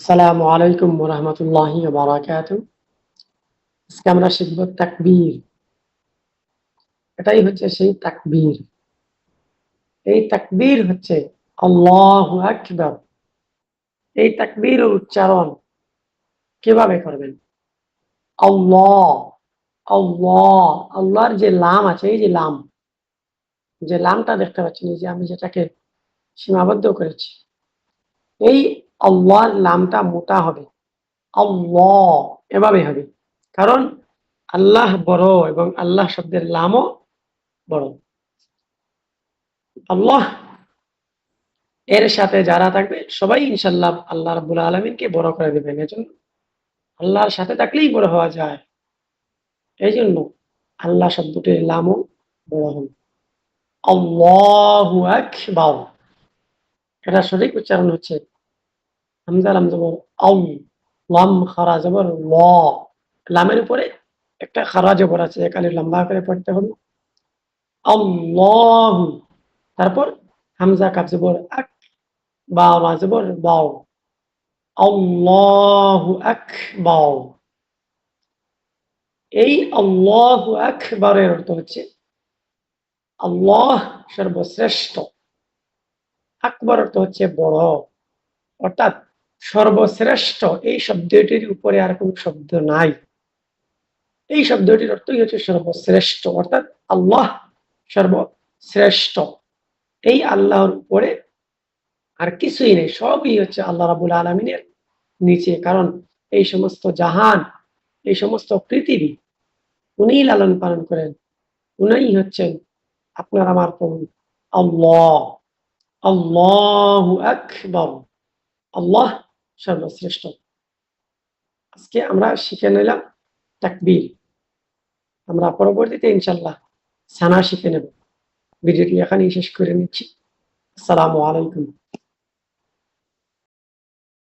আসসালামু আলাইকুম রহমতুল্লাহি বারাকাত আজকে আমরা শিখব তাকবীর। এটাই হচ্ছে সেই তাকবীর। এই তাকবীর হচ্ছে আল্লাহু আকবার। এই তাকবীর উচ্চারণ কীভাবে করবেন? আল্লাহ আল্লাহ, আল্লাহর যে লাম আছে, এই যে লাম, যে লামটা দেখতে পাচ্ছেন যে আমি যেটাকে সীমাবদ্ধ করেছি, এই আল্লাহর লামটা মোটা হবে। আল্লাহ এভাবে হবে। কারণ আল্লাহ বড় এবং আল্লাহ শব্দের লামও বড়। আল্লাহ, এর সাথে যারা থাকবে, সবাই ইনশাল্লাহ আল্লাহ রাবুল আলমিনকে বড় করে দেবেন। এজন্য আল্লাহর সাথে থাকলেই বড় হওয়া যায়। এই জন্য আল্লাহ শব্দটির লামও বড় হন আল্লাহু এটা সঠিক উচ্চারণ হচ্ছে হামজা লাম জবর আউ লাম, খারা জবর, ল। লামের উপরে একটা খারা জবর আছে একালে লম্বা করে পড়তে হবে। আল্লাহ তারপর হামজা কাপ জবর, আক, বা, রা জবর, বাও। আল্লাহু আকবার এই আল্লাহু আকবারের অর্থ হচ্ছে আল্লাহ সর্বশ্রেষ্ঠ। আকবর অর্থ হচ্ছে বড়। অর্থাৎ সর্বশ্রেষ্ঠ, এই শব্দটির উপরে আর কোন শব্দ নাই। এই শব্দটির অর্থই হচ্ছে সর্বশ্রেষ্ঠ, অর্থাৎ আল্লাহ সর্বশ্রেষ্ঠ। এই আল্লাহর উপরে আর কিছুই নেই, সবই হচ্ছে আল্লাহ রাবুল আলমিনের নিচে। কারণ এই সমস্ত জাহান, এই সমস্ত পৃথিবী উনি লালন পালন করেন উনি হচ্ছেন আপনার আমার প্রভু আল্লাহ। আল্লাহ আকবর। আল্লাহ সর্বশ্রেষ্ঠ। আজকে আমরা শিখে নিলাম তাকবীর। আমরা পরবর্তীতে ইনশাল্লাহ সানা শিখে নেব। ভিডিওটি এখানেই শেষ করে নিচ্ছি। আসসালামু আলাইকুম।